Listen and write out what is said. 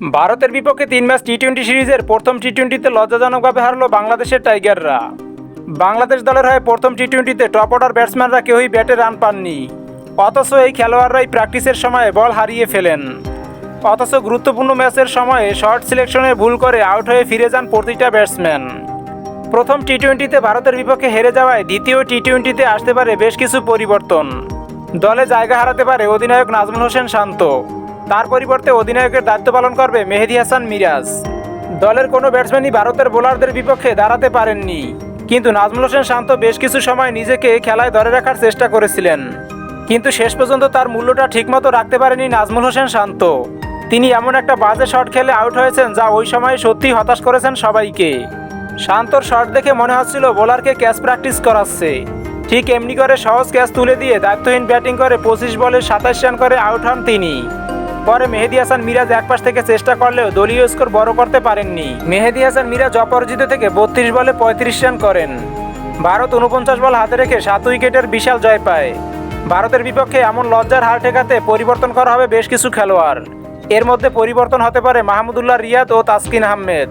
ভারতের বিপক্ষে তিন ম্যাচ টি টোয়েন্টি সিরিজের প্রথম টি টোয়েন্টিতে লজ্জাজনকভাবে হারলো বাংলাদেশের টাইগাররা। বাংলাদেশ দলের হয়ে প্রথম টি টোয়েন্টিতে টপ অর্ডার ব্যাটসম্যানরা কেউই ব্যাটে রান পাননি। অথচ এই খেলোয়াড়রাই প্র্যাকটিসের সময় বল হারিয়ে ফেলেন। অথচ গুরুত্বপূর্ণ ম্যাচের সময়ে শর্ট সিলেকশনে ভুল করে আউট হয়ে ফিরে যান প্রতিটা ব্যাটসম্যান। প্রথম টি টোয়েন্টিতে ভারতের বিপক্ষে হেরে যাওয়ায় দ্বিতীয় টি টোয়েন্টিতে আসতে পারে বেশ কিছু পরিবর্তন। দলে জায়গা হারাতে পারে অধিনায়ক নাজমুল হোসেন শান্ত। তার পরিবর্তে অধিনায়কের দায়িত্ব পালন করবে মেহেদি হাসান মিরাজ। দলের কোনো ব্যাটসম্যানই ভারতের বোলারদের বিপক্ষে দাঁড়াতে পারেননি। কিন্তু নাজমুল হোসেন শান্ত বেশ কিছু সময় নিজেকে খেলায় ধরে রাখার চেষ্টা করেছিলেন। কিন্তু শেষ পর্যন্ত তার মূল্যটা ঠিকমতো রাখতে পারেনি নাজমুল হোসেন শান্ত। তিনি এমন একটা বাজে শট খেলে আউট হয়েছেন যা ওই সময় সত্যি হতাশ করেছেন সবাইকে। শান্তর শট দেখে মনে হচ্ছিল বোলারকে ক্যাচ প্র্যাকটিস করাচ্ছে। ঠিক এমনি করে সহজ ক্যাচ তুলে দিয়ে দায়িত্বহীন ব্যাটিং করে পঁচিশ বলে সাতাশ রান করে আউট হন তিনি। পরে মেহেদি হাসান মিরাজ একপাশ থেকে চেষ্টা করলেও দলীয় স্কোর বড় করতে পারেননি। মেহেদি হাসান মিরাজ অপরাজিত থেকে বত্রিশ বলে পঁয়ত্রিশ রান করেন। ভারত উনপঞ্চাশ বল হাতে রেখে সাত উইকেটের বিশাল জয় পায়। ভারতের বিপক্ষে এমন লজ্জার হার ঠেকাতে পরিবর্তন করা হবে বেশ কিছু খেলোয়াড়। এর মধ্যে পরিবর্তন হতে পারে মাহমুদুল্লাহ রিয়াদ ও তাসকিন আহমেদ।